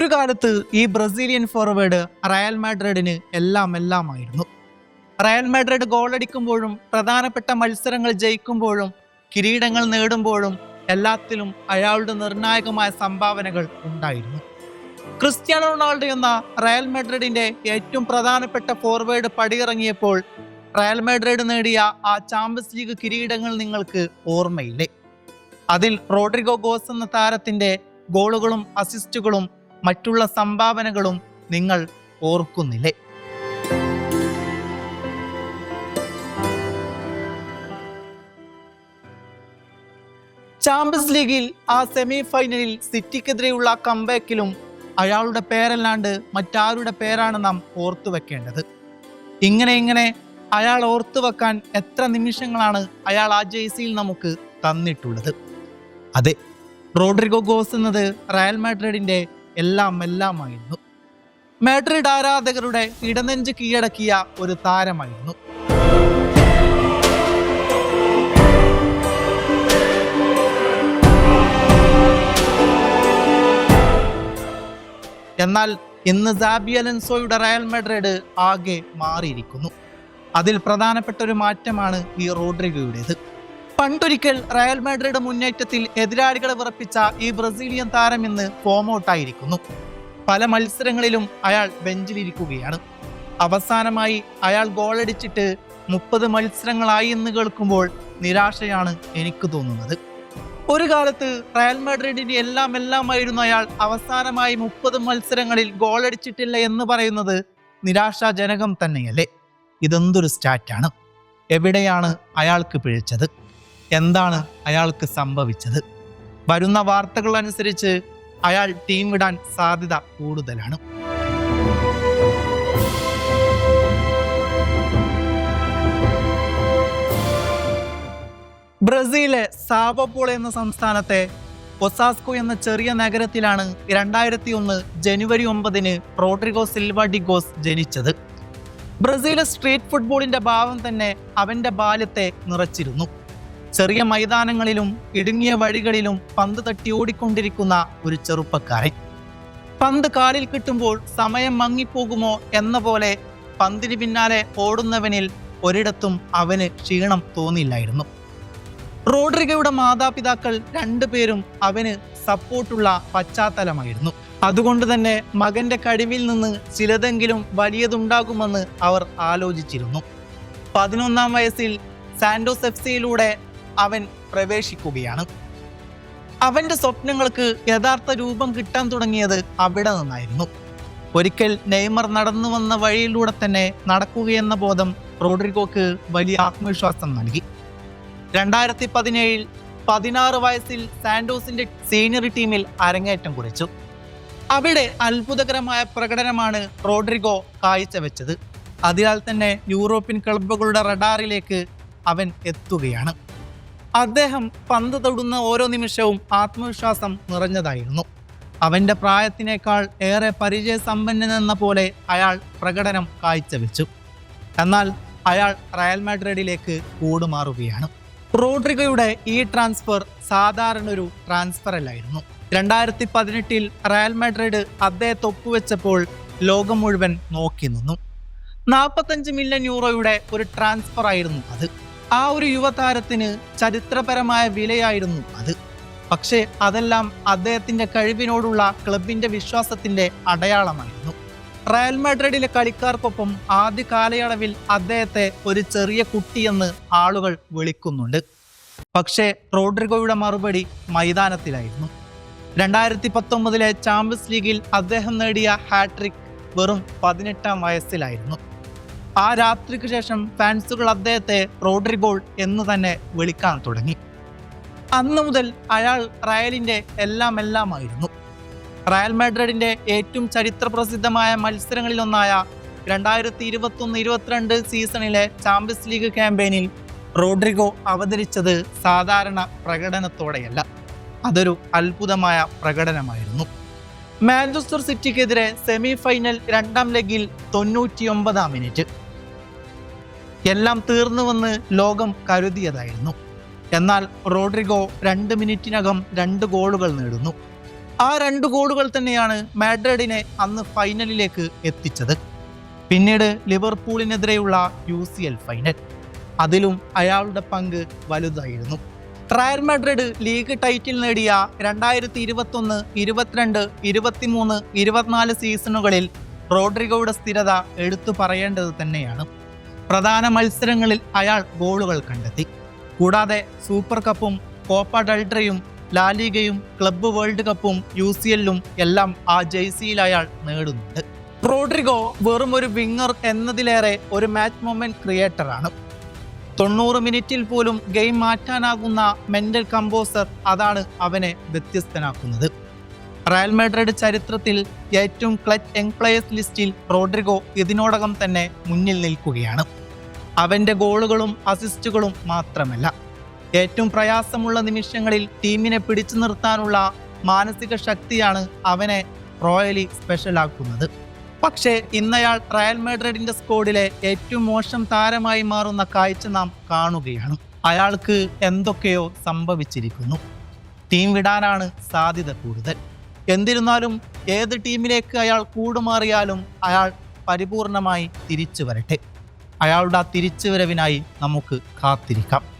ഒരു കാലത്ത് ഈ ബ്രസീലിയൻ ഫോർവേഡ് റയൽ മാഡ്രിഡിന് എല്ലാം എല്ലാമായിരുന്നു. റയൽ മാഡ്രിഡ് ഗോളടിക്കുമ്പോഴും പ്രധാനപ്പെട്ട മത്സരങ്ങൾ ജയിക്കുമ്പോഴും കിരീടങ്ങൾ നേടുമ്പോഴും എല്ലാത്തിലും അയാളുടെ നിർണായകമായ സംഭാവനകൾ ഉണ്ടായിരുന്നു. ക്രിസ്ത്യാനോ റൊണാൾഡോ എന്ന റയൽ മാഡ്രിഡിന്റെ ഏറ്റവും പ്രധാനപ്പെട്ട ഫോർവേഡ് പടിയിറങ്ങിയപ്പോൾ റയൽ മാഡ്രിഡ് നേടിയ ആ ചാമ്പ്യൻസ് ലീഗ് കിരീടങ്ങൾ നിങ്ങൾക്ക് ഓർമ്മയില്ലേ? അതിൽ റോഡ്രിഗോ ഗോസ് എന്ന താരത്തിന്റെ ഗോളുകളും അസിസ്റ്റുകളും മറ്റുള്ള സംഭാവനകളും നിങ്ങൾ ഓർക്കുന്നില്ലേ? ചാമ്പ്യൻസ് ലീഗിൽ ആ സെമി ഫൈനലിൽ സിറ്റിക്കെതിരെയുള്ള കംബാക്കിലും അയാളുടെ പേരല്ലാണ്ട് മറ്റാരുടെ പേരാണ് നാം ഓർത്തു വെക്കേണ്ടത്? ഇങ്ങനെ ഇങ്ങനെ അയാൾ ഓർത്തു വെക്കാൻ എത്ര നിമിഷങ്ങളാണ് അയാൾ ആ ജേഴ്സിയിൽ നമുക്ക് തന്നിട്ടുള്ളത്? അതെ റോഡ്രിഗോ ഗോസ് എന്നത് റയൽ മാഡ്രിഡിന്റെ എല്ലാം എല്ലാമായിരുന്നു. മാഡ്രിഡ് ആരാധകരുടെ ഇടനെഞ്ച് കീഴടക്കിയ ഒരു താരമായിരുന്നു. എന്നാൽ ഇന്ന് സാബി അലൻസോയുടെ റയൽ മാഡ്രിഡ് ആകെ മാറിയിരിക്കുന്നു. അതിൽ പ്രധാനപ്പെട്ട ഒരു മാറ്റമാണ് ഈ റോഡ്രിഗോയുടേത്. പണ്ടൊരിക്കൽ റയൽ മാഡ്രിഡ് മുന്നേറ്റത്തിൽ എതിരാളികളെ വിറപ്പിച്ച ഈ ബ്രസീലിയൻ താരം ഇന്ന് ഫോം ഔട്ടായിരിക്കുന്നു. പല മത്സരങ്ങളിലും അയാൾ ബെഞ്ചിലിരിക്കുകയാണ്. അവസാനമായി അയാൾ ഗോളടിച്ചിട്ട് മുപ്പത് മത്സരങ്ങളായി എന്ന് കേൾക്കുമ്പോൾ നിരാശയാണ് എനിക്ക് തോന്നുന്നത്. ഒരു കാലത്ത് റയൽ മാഡ്രിഡിന്റെ എല്ലാം എല്ലാമായിരുന്നു അയാൾ അവസാനമായി മുപ്പത് മത്സരങ്ങളിൽ ഗോളടിച്ചിട്ടില്ല എന്ന് പറയുന്നത് നിരാശാജനകം തന്നെയല്ലേ? ഇതെന്തൊരു സ്റ്റാറ്റാണ് എവിടെയാണ് അയാൾക്ക് പിഴച്ചത്? എന്താണ് അയാൾക്ക് സംഭവിച്ചത്? വരുന്ന വാർത്തകൾ അനുസരിച്ച് അയാൾ ടീം വിടാൻ സാധ്യത കൂടുതലാണ്. ബ്രസീലെ സാവപ്പോൾ എന്ന സംസ്ഥാനത്തെ ഒസാസ്കോ എന്ന ചെറിയ നഗരത്തിലാണ് രണ്ടായിരത്തി ഒന്ന് ജനുവരി ഒമ്പതിന് റോഡ്രിഗോ സിൽവ ഡിഗോസ് ജനിച്ചത്. ബ്രസീലെ സ്ട്രീറ്റ് ഫുട്ബോളിന്റെ ഭാവം തന്നെ അവന്റെ ബാല്യത്തെ നിറച്ചിരുന്നു. ചെറിയ മൈതാനങ്ങളിലും ഇടുങ്ങിയ വഴികളിലും പന്ത് തട്ടി ഓടിക്കൊണ്ടിരിക്കുന്ന ഒരു ചെറുപ്പക്കാരൻ. പന്ത് കാലിൽ കിട്ടുമ്പോൾ സമയം മങ്ങിപ്പോകുമോ എന്ന പോലെ പന്തിന് പിന്നാലെ ഓടുന്നവനിൽ ഒരിടത്തും അവന് ക്ഷീണം തോന്നിയില്ലായിരുന്നു. റോഡ്രിഗയുടെ മാതാപിതാക്കൾ രണ്ടുപേരും അവന് സപ്പോർട്ടുള്ള പശ്ചാത്തലമായിരുന്നു. അതുകൊണ്ട് തന്നെ മകന്റെ കഴിവിൽ നിന്ന് ചിലതെങ്കിലും വലിയതുണ്ടാകുമെന്ന് അവർ ആലോചിച്ചിരുന്നു. പതിനൊന്നാം വയസ്സിൽ സാന്റോസ് എഫ് സിയിലൂടെ അവൻ പ്രവേശിക്കുകയാണ്. അവന്റെ സ്വപ്നങ്ങൾക്ക് യഥാർത്ഥ രൂപം കിട്ടാൻ തുടങ്ങിയത് അവിടെ നിന്നായിരുന്നു. ഒരിക്കൽ നെയ്മർ നടന്നു വന്ന വഴിയിലൂടെ തന്നെ നടക്കുകയെന്ന ബോധം റോഡ്രിഗോക്ക് വലിയ ആത്മവിശ്വാസം നൽകി. രണ്ടായിരത്തി പതിനേഴിൽ പതിനാറ് വയസ്സിൽ സാൻഡോസിന്റെ സീനിയർ ടീമിൽ അരങ്ങേറ്റം കുറിച്ചു. അവിടെ അത്ഭുതകരമായ പ്രകടനമാണ് റോഡ്രിഗോ കാഴ്ചവെച്ചത്. അതിനാൽ തന്നെ യൂറോപ്യൻ ക്ലബ്ബുകളുടെ റഡാറിലേക്ക് അവൻ എത്തുകയാണ്. അദ്ദേഹം പന്ത് തൊടുന്ന ഓരോ നിമിഷവും ആത്മവിശ്വാസം നിറഞ്ഞതായിരുന്നു. അവന്റെ പ്രായത്തിനേക്കാൾ ഏറെ പരിചയസമ്പന്നനെന്ന പോലെ അയാൾ പ്രകടനം കാഴ്ചവെച്ചു. എന്നാൽ അയാൾ റയൽ മാഡ്രിഡിലേക്ക് കൂടുമാറുകയാണ്. റോഡ്രിഗോയുടെ ഈ ട്രാൻസ്ഫർ സാധാരണ ഒരു ട്രാൻസ്ഫർ അല്ലായിരുന്നു. രണ്ടായിരത്തി പതിനെട്ടിൽ റയൽ മാഡ്രിഡ് അദ്ദേഹത്തെ ഒപ്പുവെച്ചപ്പോൾ ലോകം മുഴുവൻ നോക്കി നിന്നു. നാൽപ്പത്തഞ്ച് മില്യൺ യൂറോയുടെ ഒരു ട്രാൻസ്ഫർ ആയിരുന്നു അത്. ആ ഒരു യുവതാരത്തിന് ചരിത്രപരമായ വിലയായിരുന്നു അത്. പക്ഷേ അതെല്ലാം അദ്ദേഹത്തിന്റെ കഴിവിനോടുള്ള ക്ലബിന്റെ വിശ്വാസത്തിന്റെ അടയാളമായിരുന്നു. റയൽ മാഡ്രിഡിലെ കളിക്കാർക്കൊപ്പം ആദ്യ കാലയളവിൽ അദ്ദേഹത്തെ ഒരു ചെറിയ കുട്ടിയെന്ന് ആളുകൾ വിളിക്കുന്നുണ്ട്. പക്ഷേ റോഡ്രിഗോയുടെ മറുപടി മൈതാനത്തിലായിരുന്നു. രണ്ടായിരത്തി പത്തൊമ്പതിലെ ചാമ്പ്യൻസ് ലീഗിൽ അദ്ദേഹം നേടിയ ഹാട്രിക് വെറും പതിനെട്ടാം വയസ്സിലായിരുന്നു. ആ രാത്രിക്ക് ശേഷം ഫാൻസുകൾ അദ്ദേഹത്തെ റോഡ്രിഗോൾ എന്ന് തന്നെ വിളിക്കാൻ തുടങ്ങി. അന്ന് മുതൽ അയാൾ റയലിന്റെ എല്ലാം എല്ലാമായിരുന്നു റയൽ മാഡ്രിഡിന്റെ ഏറ്റവും ചരിത്ര പ്രസിദ്ധമായ മത്സരങ്ങളിലൊന്നായ രണ്ടായിരത്തി ഇരുപത്തൊന്ന് ഇരുപത്തിരണ്ട് സീസണിലെ ചാമ്പ്യൻസ് ലീഗ് ക്യാമ്പയിനിൽ റോഡ്രിഗോ അവതരിച്ചത് സാധാരണ പ്രകടനത്തോടെയല്ല. അതൊരു അത്ഭുതമായ പ്രകടനമായിരുന്നു. മാഞ്ചസ്റ്റർ സിറ്റിക്കെതിരെ സെമി ഫൈനൽ രണ്ടാം ലെഗിൽ തൊണ്ണൂറ്റിയൊമ്പതാം മിനിറ്റ്. എല്ലാം തീർന്നുവെന്ന് ലോകം കരുതിയതായിരുന്നു. എന്നാൽ റോഡ്രിഗോ രണ്ട് മിനിറ്റിനകം രണ്ട് ഗോളുകൾ നേടുന്നു. ആ രണ്ട് ഗോളുകൾ തന്നെയാണ് മാഡ്രിഡിനെ അന്ന് ഫൈനലിലേക്ക് എത്തിച്ചത്. പിന്നീട് ലിവർപൂളിനെതിരെയുള്ള യു സി എൽ ഫൈനൽ. അതിലും അയാളുടെ പങ്ക് വലുതായിരുന്നു. ട്രയർ മാഡ്രിഡ് ലീഗ് ടൈറ്റിൽ നേടിയ രണ്ടായിരത്തി ഇരുപത്തൊന്ന് ഇരുപത്തിരണ്ട് ഇരുപത്തിമൂന്ന് ഇരുപത്തിനാല് സീസണുകളിൽ റോഡ്രിഗോയുടെ സ്ഥിരത എടുത്തു പറയേണ്ടത് തന്നെയാണ്. പ്രധാന മത്സരങ്ങളിൽ അയാൾ ഗോളുകൾ കണ്ടെത്തി. കൂടാതെ സൂപ്പർ കപ്പും കോപ്പ ഡൾട്രയും ലാലിഗയും ക്ലബ്ബ് വേൾഡ് കപ്പും യു സി എല്ലും എല്ലാം ആ ജേഴ്സിയിൽ അയാൾ നേടുന്നുണ്ട്. റോഡ്രിഗോ വെറും ഒരു വിങ്ങർ എന്നതിലേറെ ഒരു മാച്ച് മൊമെന്റ് ക്രിയേറ്ററാണ്. തൊണ്ണൂറ് മിനിറ്റിൽ പോലും ഗെയിം മാറ്റാനാകുന്ന മെന്റൽ കമ്പോസർ അതാണ് അവനെ വ്യത്യസ്തനാക്കുന്നത്. റയൽ മാഡ്രിഡ് ചരിത്രത്തിൽ ഏറ്റവും ക്ലച്ച് യങ് പ്ലേയേഴ്സ് ലിസ്റ്റിൽ റോഡ്രിഗോ ഇതിനോടകം തന്നെ മുന്നിൽ നിൽക്കുകയാണ്. അവന്റെ ഗോളുകളും അസിസ്റ്റുകളും മാത്രമല്ല. ഏറ്റവും പ്രയാസമുള്ള നിമിഷങ്ങളിൽ ടീമിനെ പിടിച്ചു നിർത്താനുള്ള മാനസിക ശക്തിയാണ് അവനെ റോയലി സ്പെഷ്യലാക്കുന്നത്. പക്ഷേ ഇന്നയാൾ റയൽ മാഡ്രിഡിന്റെ സ്കോഡിലെ ഏറ്റവും മോശം താരമായി മാറുന്ന കാഴ്ച നാം കാണുകയാണ്. അയാൾക്ക് എന്തൊക്കെയോ സംഭവിച്ചിരിക്കുന്നു. ടീം വിടാനാണ് സാധ്യത കൂടുതൽ. എന്നിരുന്നാലും ഏത് ടീമിലേക്ക് അയാൾ കൂടുമാറിയാലും അയാൾ പരിപൂർണമായി തിരിച്ചു വരട്ടെ അയാളുടെ ആ തിരിച്ചുവരവിനായി നമുക്ക് കാത്തിരിക്കാം.